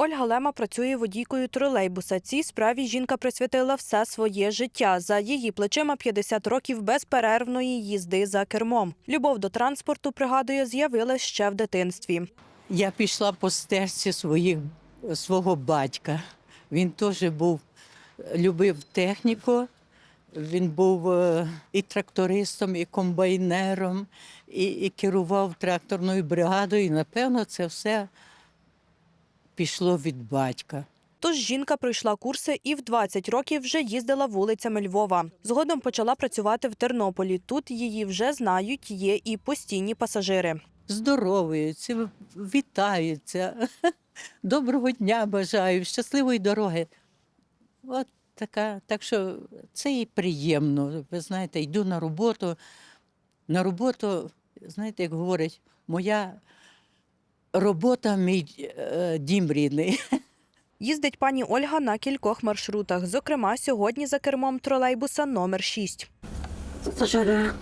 Ольга Лема працює водійкою тролейбуса. Цій справі жінка присвятила все своє життя. За її плечима 50 років безперервної їзди за кермом. Любов до транспорту, пригадує, з'явилась ще в дитинстві. Я пішла по стежці своїх, свого батька. Він теж був, любив техніку. Він був е, і трактористом, і комбайнером, і, і керував тракторною бригадою. І, напевно, це все пішло від батька. Тож жінка пройшла курси і в 20 років вже їздила вулицями Львова. Згодом почала працювати в Тернополі. Тут її вже знають, є і постійні пасажири. Здоровуються, вітаються. Доброго дня бажаю, щасливої дороги. От така. Так що це і приємно. Ви знаєте, йду на роботу. На роботу, знаєте, як говорять, моя робота мій е, дім рідний. Їздить пані Ольга на кількох маршрутах. Зокрема, сьогодні за кермом тролейбуса номер 6. Пожара.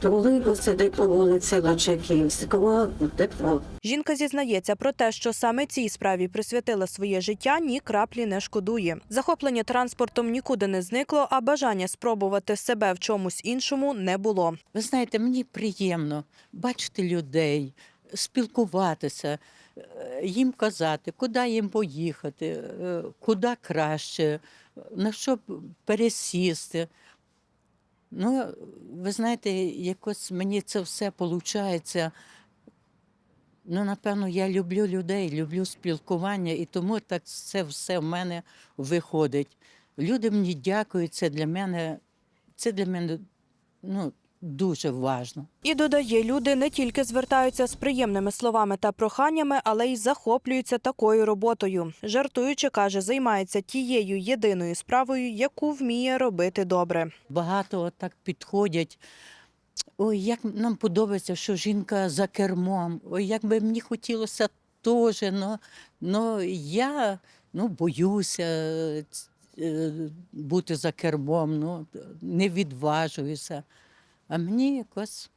Тролейбус сидить по вулиці Лачаківського, депо. Жінка зізнається про те, що саме цій справі присвятила своє життя, ні краплі не шкодує. Захоплення транспортом нікуди не зникло, а бажання спробувати себе в чомусь іншому не було. Ви знаєте, мені приємно бачити людей, спілкуватися, е, їм казати, куди їм поїхати, е, куди краще, на що пересісти. Ну, ви знаєте, якось мені це все виходить. Ну, напевно, я люблю людей, люблю спілкування, і тому так це все в мене виходить. Люди мені дякують, це для мене, це для мене ну, дуже важливо. І додає, люди не тільки звертаються з приємними словами та проханнями, але й захоплюються такою роботою. Жартуючи, каже, займається тією єдиною справою, яку вміє робити добре. Багато так підходять. Ой, як нам подобається, що жінка за кермом. Ой, як би мені хотілося теж. Ну, ну я ну, боюся е, бути за кермом, ну, не відважуюся. А мені якось,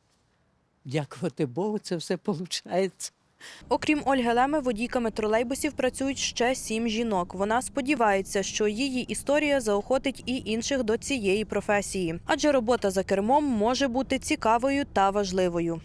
дякувати Богу, це все виходить. Окрім Ольги Леми, водійками тролейбусів працюють ще сім жінок. Вона сподівається, що її історія заохотить і інших до цієї професії, адже робота за кермом може бути цікавою та важливою.